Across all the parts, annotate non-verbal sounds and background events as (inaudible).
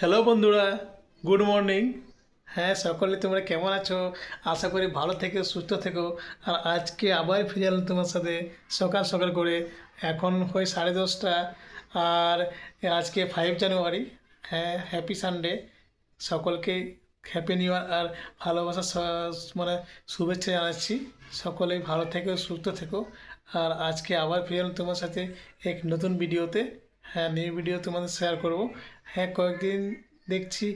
Hello বন্ধুরা। Good morning হ্যাঁ সকলে তোমরা কেমন আছো? আশা করি ভালো থেকো, সুস্থ থেকো। আর আজকে আবার ফিরে এলাম তোমার সাথে সকাল সকাল করে। এখন হয় সাড়ে দশটা। আর আজকে ফাইভ জানুয়ারি হ্যাঁ হ্যাপি সানডে সকলকে হ্যাপি নিউ ইয়ার আর ভালোবাসা মানে শুভেচ্ছা জানাচ্ছি। সকলেই ভালো থেকো, সুস্থ থেকো। আর আজকে আবার ফিরে এলাম তোমার সাথে এক নতুন ভিডিওতে হ্যাঁ নিউ ভিডিও তোমাদের শেয়ার করব। হ্যাঁ কয়েকদিন দেখছি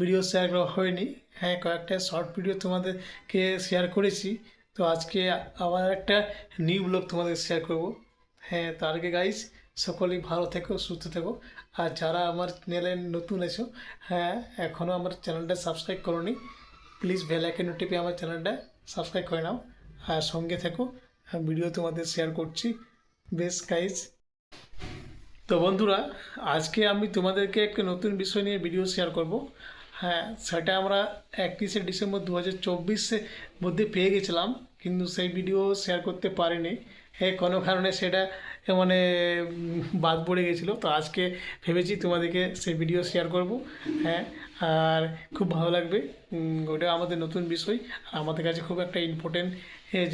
ভিডিও শেয়ার করা হয়নি। হ্যাঁ কয়েকটা শর্ট ভিডিও তোমাদেরকে শেয়ার করেছি। তো আজকে আবার একটা নিউ ব্লগ তোমাদের শেয়ার করব। হ্যাঁ তার আগে গাইজ সকলেই ভালো থেকো, সুস্থ থেকো। আর যারা আমার চ্যানেলে নতুন আছো হ্যাঁ এখনও আমার চ্যানেলটা সাবস্ক্রাইব করোনি প্লিজ বেল আইকন টিপে আমার চ্যানেলটা সাবস্ক্রাইব করে নাও। আর সঙ্গে থেকো ভিডিও তোমাদের শেয়ার করছি। বেশ গাইজ তো বন্ধুরা, আজকে আমি তোমাদেরকে একটা নতুন বিষয় নিয়ে ভিডিও শেয়ার করব। হ্যাঁ সেটা আমরা একত্রিশে ডিসেম্বর দু হাজার মধ্যে পেয়ে গেছিলাম, কিন্তু সেই ভিডিও শেয়ার করতে পারিনি। হ্যাঁ কোনো কারণে সেটা মানে বাদ পড়ে গেছিল। তো আজকে ভেবেছি তোমাদেরকে সেই ভিডিও শেয়ার করব। হ্যাঁ আর খুব ভালো লাগবে। ওটা আমাদের নতুন বিষয়। আর আমাদের কাছে খুব একটা ইম্পর্টেন্ট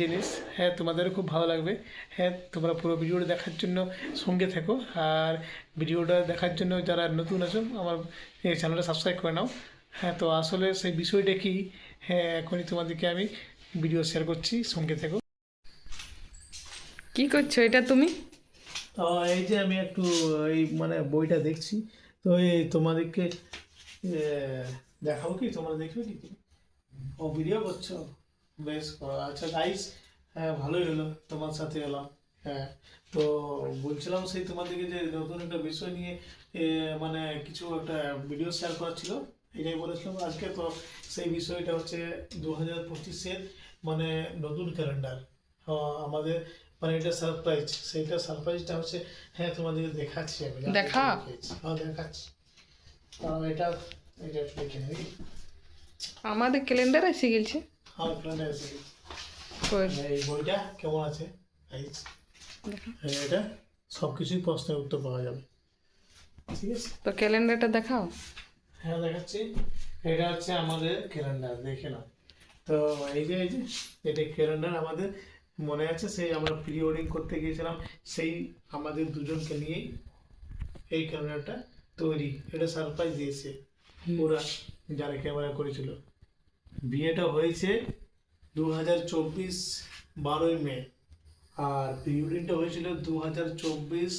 জিনিস। হ্যাঁ তোমাদেরও খুব ভালো লাগবে। হ্যাঁ তোমরা পুরো ভিডিওটা দেখার জন্য সঙ্গে থেকো। আর ভিডিওটা দেখার জন্য যারা নতুন আছো আমার এই চ্যানেলটা সাবস্ক্রাইব করে নাও। হ্যাঁ তো আসলে সেই বিষয়টা কি? হ্যাঁ এখনই তোমাদেরকে আমি ভিডিও শেয়ার করছি। সঙ্গে থেকো। কি করছ? এটা তুমি? তো এই যে আমি একটু এই মানে বইটা দেখছি। তো এই তোমাদেরকে এ, দেখাবো কি? তোমরা দেখবে কি? ও ভিডিও করছ বেশ আচ্ছা গাইস হ্যাঁ ভালোই হলো। তোমার সাথে এলাম হ্যাঁ। তো বলছিলাম সেই তোমাদেরকে যে নতুন একটা বিষয় নিয়ে মানে কিছু একটা ভিডিও শেয়ার করার ছিল। এটাই বলেছিলাম। আজকে তো সেই বিষয়টা হচ্ছে দু হাজার পঁচিশের মানে নতুন ক্যালেন্ডার আমাদের মানে এটা সারপ্রাইজ সেইটা সারপ্রাইজটা হচ্ছে হ্যাঁ তোমাদেরকে দেখাচ্ছি আমি। দেখা? হ্যাঁ দেখাচ্ছি। কারণ এটা এটা দেখে নেবি আমাদের ক্যালেন্ডার এসে গেছে। আমার ক্যালেন্ডার এসে গেছে। এই বইটা কেমন আছে? এটা সব কিছুই প্রশ্নের উত্তর পাওয়া যাবে। ঠিক আছে? তো ক্যালেন্ডারটা দেখাও। হ্যাঁ দেখাচ্ছি। এটা হচ্ছে আমাদের ক্যালেন্ডার দেখে নাও। তো এই যে এই যে এটা ক্যালেন্ডার আমাদের মনে আছে সেই আমরা প্রি ওয়েডিং করতে গিয়েছিলাম। সেই আমাদের দুজনকে নিয়েই এই ক্যালেন্ডারটা তৈরি এটা সারপ্রাইজ দিয়েছে ওরা যারা ক্যামেরা করেছিল। বিয়েটা হয়েছে দু হাজার চব্বিশ বারোই মে। আর প্রি ওয়েডিংটা হয়েছিল দু হাজার চব্বিশ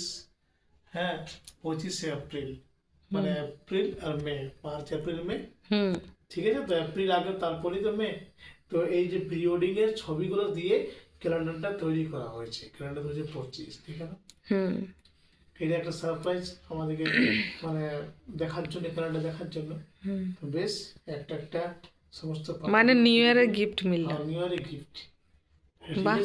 হ্যাঁ পঁচিশে এপ্রিল। মানে এপ্রিল আর মে মার্চ এপ্রিল মে। হুম। ঠিক আছে? তো এপ্রিল আগে তারপরেই তো মে। তো এই যে প্রি ওয়েডিং এর ছবিগুলো দিয়ে ক্যালেন্ডারটা তৈরি করা হয়েছে। ক্যালেন্ডার দু হাজার পঁচিশ ঠিক আছে? এটা একটা সারপ্রাইজ আমাদেরকে (coughs) মানে দেখার জন্য ক্যালেন্ডার দেখার জন্য। হুম। তো বেশ একটা একটা সমস্ত মানে নিউ ইয়ারের গিফট মিলল। নিউ ইয়ারের গিফট বাহ।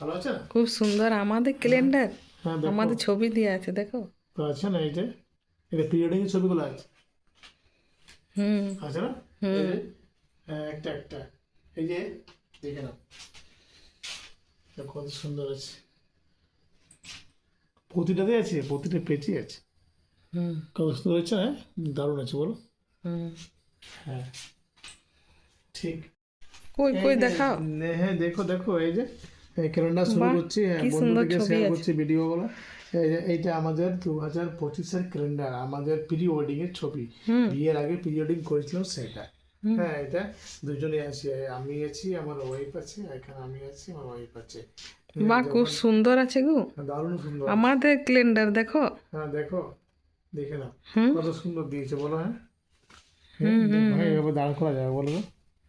ভালো আছে? খুব সুন্দর। আমাদের ক্যালেন্ডার হ্যাঁ আমাদের ছবি দিয়ে আছে দেখো। তো আছে না এই যে? এটা প্রি ওয়েডিং এর ছবিগুলো আছে। হুম। আছে না? হুম। হ্যাঁ, একটা একটা। এই যে দেখে নাও। এটা কত সুন্দর আছে। প্রতিটাতে আছে প্রতিটা পেজে আছে। হুম। কত সুন্দর হচ্ছে হ্যাঁ? দারুণ আছে বলো। হ্যাঁ। ঠিক। কই কই দেখাও। হ্যাঁ দেখো দেখো এই যে ক্যালেন্ডার শুরু করছি হ্যাঁ বন্ধুদেরকে শেয়ার করছি ভিডিওগুলো। এইটা আমাদের দু হাজার পঁচিশের ক্যালেন্ডার আমাদের প্রি ওয়েডিং এর ছবি। বিয়ের আগে প্রি ওয়েডিং করেছিলাম সেটা। হ্যাঁ এটা দুজনে আছি। আমি আছি আমার ওয়াইফ আছে এখানে আমি আছি আমার ওয়াইফ আছে। বাহ খুব সুন্দর আছে গো। দারুণ সুন্দর। আমাদের ক্যালেন্ডার দেখো। হ্যাঁ দেখো দেখে নাও। কত সুন্দর দিয়েছে বলো হ্যাঁ? হ্যাঁ, এইভাবে দাঁড় করা যাবে বলো তো?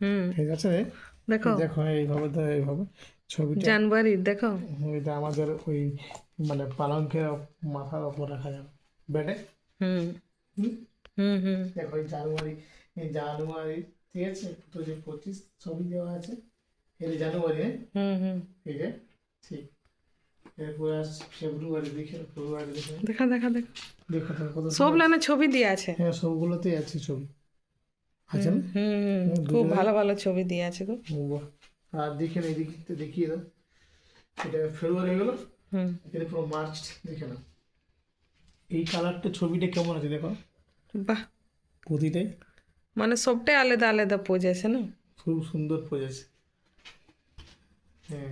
হুম। ঠিক আছে দেখো। দেখো এইভাবে তো এইভাবে ছবিটা জানুয়ারি দেখো। এটা আমাদের ওই মানে পালঙ্কের মাথার ওপর রাখা যাবে। বেডে হুম? হুম? হুম। দেখো এই জানুয়ারি জানুয়ারি ঠিক আছে? দু হাজার পঁচিশ ছবি দেওয়া আছে এই জানুয়ারি হ্যাঁ? হুম ঠিক আছে ঠিক। এরপর আস ফেব্রুয়ারি দেখে ফেব্রুয়ারি দেখে। দেখা দেখা দেখা। দেখো কত সব লাইনে ছবি দিয়ে আছে। হ্যাঁ সবগুলোতেই আছে ছবি। আছে না? হুম খুব ভালো ভালো ছবি দিয়ে আছে গো। আর দেখে না এদিকে দেখিয়ে দাও। এটা ফেব্রুয়ারি গেল। হুম। এরপর মার্চ দেখে নাও। এই কালারটা ছবিটা কেমন আছে দেখো? বাহ। প্রতিটাই। মানে সবটাই আলাদা আলাদা পোজ আছে না? খুব সুন্দর পোজ আছে। হ্যাঁ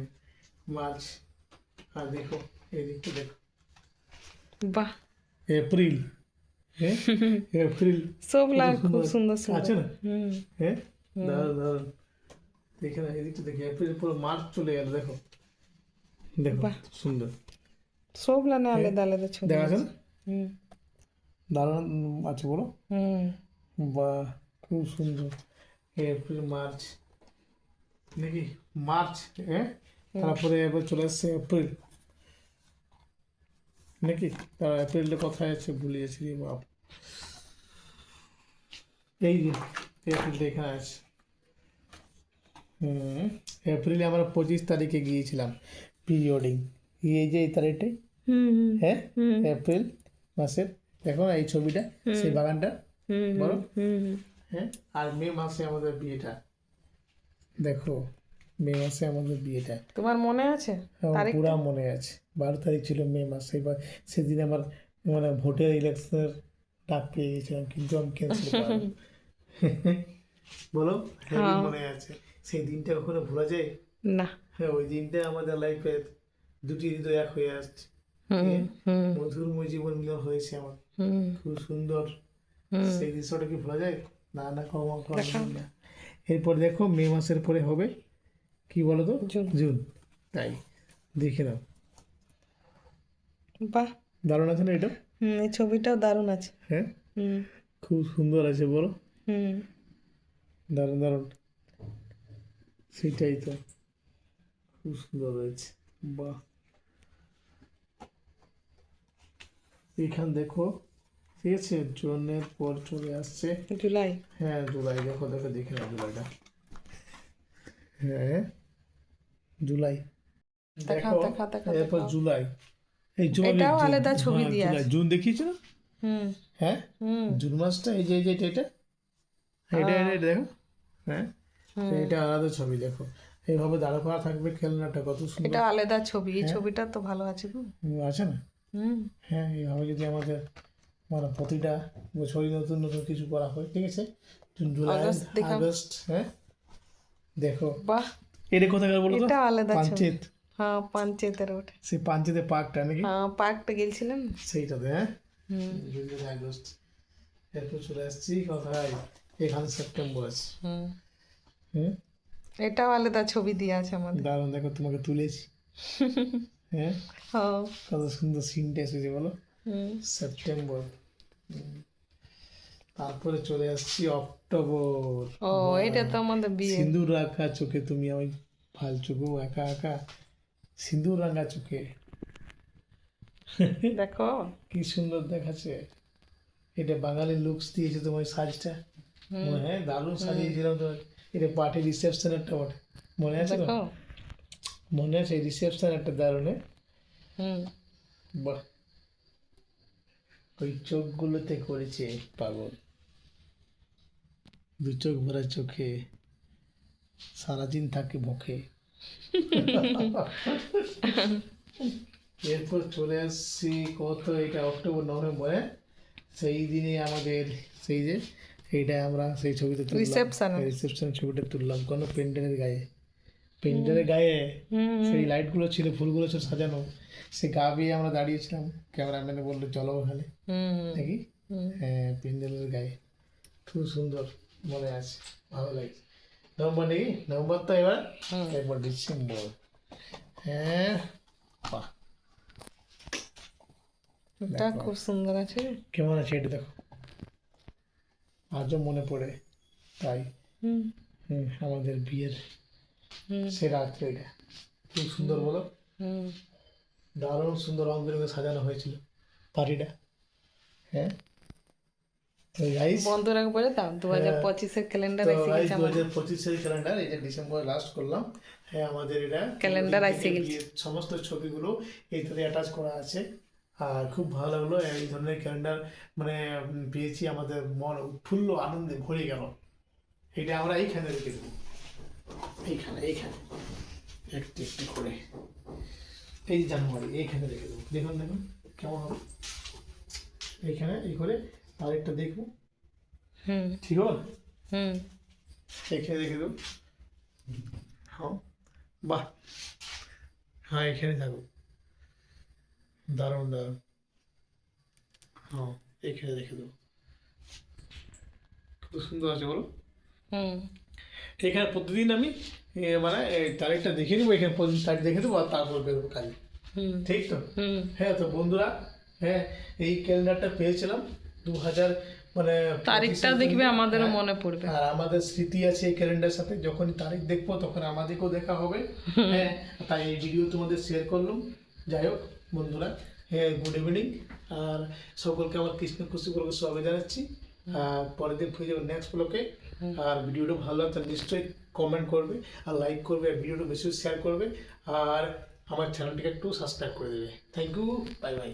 মার্চ আর দেখো এদিকটা দেখো। বাহ। এপ্রিল। হ্যাঁ (laughs) এপ্রিল। সব লাগ খুব সুন্দর আছে না? হ্যাঁ দারুণ দারুণ দেখে না এদিকটা দেখি। এপ্রিল পুরো মার্চ চলে গেল দেখো। দেখো। সুন্দর। সব লানে আলাদা আলাদা ছবি দেখা আছে। না দারুণ আছে বলো। হুম। বা খুব সুন্দর। এপ্রিল মার্চ নাকি মার্চ হ্যাঁ তারপরে এবার চলে আসছে এপ্রিল। নাকি? তার এপ্রিলটা কোথায় আছে ভুলে গেছি রে বাপ। এই যে এপ্রিলটা এখানে আছে। হুম এপ্রিলে আমরা পঁচিশ তারিখে গিয়েছিলাম প্রি ওয়েডিং এই যে এই তারিখটাই হ্যাঁ? এপ্রিল মাসের দেখো এই ছবিটা সেই বাগানটা। হুম বলো। হ্যাঁ? আর মে মাসে আমাদের বিয়েটা। দেখো মে মাসে আমাদের বিয়েটা। তোমার মনে আছে? পুরা মনে আছে। বারো তারিখ ছিল মে মাসে এবার সেদিন আমার মানে ভোটের ইলেকশনের ডাক পেয়ে গেছিলাম কিন্তু আমি (laughs) ক্যান্সেল বলো হ্যাঁ মনে আছে। সেই দিনটা কখনো ভোলা যায়? না। হ্যাঁ ওই দিনটা আমাদের লাইফে দুটি হৃদয় এক হয়ে আসছে। হুম হুম। মধুরময় জীবন মিলন হয়েছে আমার। হুম। খুব সুন্দর। সেই দৃশ্যটা কি ভোলা যায়? না না কমা কমা না। এরপর দেখো মে মাসের পরে হবে। কি বলো তো? জুন। জুন। তাই দেখে নাও। বাহ। দারুণ আছে না এটা? হুম এই ছবিটাও দারুণ আছে। হ্যাঁ? হুম। খুব সুন্দর আছে বলো। হুম। দারুণ দারুণ। সেটাই তো। খুব সুন্দর হয়েছে। বাহ। এখান দেখো ঠিক আছে জুনের পর চলে আসছে। জুলাই? হ্যাঁ জুলাই। দেখো দেখো দেখে জুলাইটা। হ্যাঁ জুলাই। দেখো এরপর জুলাই। এই জুলাই এটাও আলাদা ছবি দিয়ে জুলাই। জুন দেখিয়েছো না? হুম। হ্যাঁ? জুন মাসটা এই যে এই যে এটা এটা? এটা এটা এটা দেখো। হ্যাঁ? এটা আলাদা ছবি দেখো। এইভাবে দাঁড়া করা থাকবে খেলনাটা কত সুন্দর। এটা আলাদা ছবি। এই ছবিটা তো ভালো আছে গো। আছে না? হুম। হ্যাঁ এইভাবে যদি আমাদের মানে প্রতিটা বছরই নতুন নতুন কিছু করা হয় ঠিক আছে? জুন জুলাই আগস্ট হ্যাঁ? দেখো। বাহ। এটা কোথাকার বলো তো? এটা আলাদা পাঞ্চেত হ্যাঁ পাঞ্চেতের ওটা। সেই পাঞ্চেতের পার্কটা নাকি? হ্যাঁ পার্কটা গেছিলেন সেইটাতে হ্যাঁ? June July August. এরপর চলে আসছি কোথায়? এখানে সেপ্টেম্বর আছে। হুম। এটাও আলাদা ছবি দিয়ে আছে আমাদের। দারুণ দেখো তোমাকে তুলেছি। (laughs) হ্যাঁ? হ্যাঁ। কত সুন্দর সিনটা এসেছে বলো? সেপ্টেম্বর। তারপরে চলে আসছি অক্টোবর। ও এটা তো আমাদের বিয়ে। সিঁদুর রাখা চোখে তুমি আমি ফাল চোখে একা একা। সিঁদুর রাঙা চোখে। দেখো। কি সুন্দর দেখাচ্ছে। এটা বাঙালি লুকস দিয়েছে তোমার সাজটা হ্যাঁ দারুণ সাজিয়েছিলাম তোমার। এটা পার্টি রিসেপশন একটা বটে। মনে আছে তো মনে আছে রিসেপশন একটা দারুণে? হুম। বাহ। ওই চোখগুলোতে করেছে পাগল। দু চোখ ভরা চোখে সারাদিন থাকে মুখে এরপর চলে আসছি কত এটা অক্টোবর নভেম্বরে সেই দিনে আমাদের সেই যে এইটা আমরা সেই তুললাম। Reception এ। ছবিটা তুললাম কোনো পেন্ডেলের গায়ে। পেন্ডেলের গায়ে সেই লাইটগুলো ছিল ফুলগুলো ছিল সাজানো। সে গা বেয়ে আমরা দাঁড়িয়েছিলাম। ক্যামেরাম্যানে বলল চলো ওখানে। হুম। নাকি হ্যাঁ প্যান্ডেলের গায়ে। খুব সুন্দর মনে আছে ভালো লাগে নভেম্বর নাকি নভেম্বর তো এবার। এরপর ডিসেম্বর হ্যাঁ বাহ। খুব সুন্দর আছে। কেমন আছে এটা দেখো? আজও মনে পড়ে তাই। হুম আমাদের বিয়ের সে রাত্রে এটা। খুব সুন্দর বলো। দারুণ সুন্দর রং বেরঙে সাজানো হয়েছিল পার্টিটা হ্যাঁ? তো গাইস দাও দু হাজার পঁচিশের ক্যালেন্ডার তো এসে গাইস গেছে দু হাজার পঁচিশের ক্যালেন্ডার এটা ডিসেম্বর লাস্ট করলাম। হ্যাঁ আমাদের এটা গেছে। সমস্ত ছবিগুলো এইটাতে অ্যাটাচ করা আছে। আর খুব ভালো লাগল এই ধরনের ক্যালেন্ডার মানে পেয়েছি আমাদের মন উৎফুল্ল আনন্দে ভরে গেল। এটা আমরা এইখানে রেখে দেবো। এইখানে এইখানে। একটু একটু করে। এই জানুয়ারি এইখানে রেখে দেবো। দেখুন দেখুন কেমন হবে। এইখানে এই করে আরেকটা দেখব। হুম। ঠিক না? হুম। এখানে রেখে দেবো। হ্যাঁ। বাহ! হ্যাঁ এখানে থাকো। দারুণ দারুণ। হ্যাঁ এখানে রেখে দেবো। কত সুন্দর আছে বলো। হুম। এখানে প্রতিদিন আমি মানে এই তারিখটা দেখে নেব এখানে প্রতিদিন তারিখ দেখে দেবো আর তারপর বেরোবো কাজে। হুম। ঠিক তো? হ্যাঁ তো বন্ধুরা হ্যাঁ এই ক্যালেন্ডারটা পেয়েছিলাম দু হাজার মানে তারিখটা 25 দেখবে হ্যাঁ। আমাদেরও মনে পড়বে। আর আমাদের স্মৃতি আছে এই ক্যালেন্ডারের সাথে যখনই তারিখ দেখব তখন আমাদেরকেও দেখা হবে। হ্যাঁ তাই এই ভিডিও তোমাদের শেয়ার করলাম। যাই হোক বন্ধুরা হ্যাঁ গুড ইভিনিং আর সকলকে আমার কৃষ্ণ খুশি বলকে স্বাগত জানাচ্ছি। আর পরের দিন ফিরে যাব নেক্সট ব্লকে আর ভিডিওটা ভালো লাগলে নিশ্চয়ই কমেন্ট করবে আর লাইক করবে আর ভিডিওটা বেশি শেয়ার করবে। আর আমার চ্যানেলটিকে একটু সাবস্ক্রাইব করে দেবে। Thank you bye bye